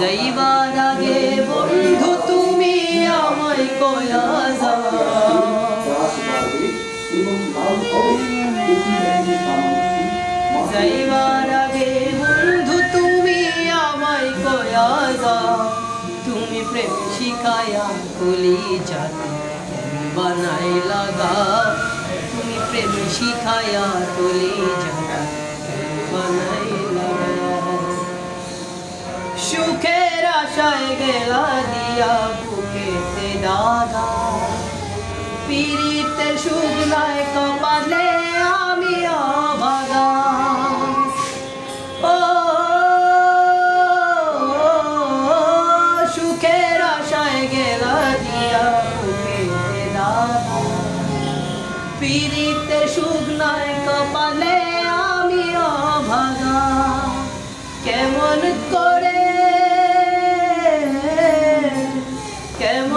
যাইবার আগে বন্ধু, তুমি আমায় কয়া যাও। যাইবার আগে বন্ধু, তুমি আমায় কয়া যাও। তুমি প্রেম শিখায়া কলি যাতে বানাই লাগা। তুমি প্রেম শিখায়া কলি যাতে সুখের আশায় গেলা দিয়া বুকেতে দাদা। সুখ নাই কপালে আমি সুখের আশায় গেলা দিয়া দাদা। সুখ নাই কপালে আমি অভাগা কেমন করে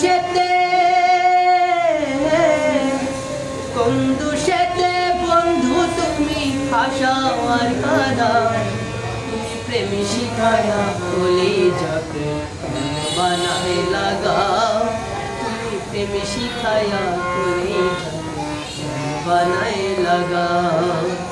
দুষেতে, কোন দুষেতে বন্ধু তুমি হাসাও আর কাদাও তুমি প্রেম শিখায়া বলে যাকে বানায় লাগাও। তুমি প্রেম শিখায়া যাকে বানায় লাগাও।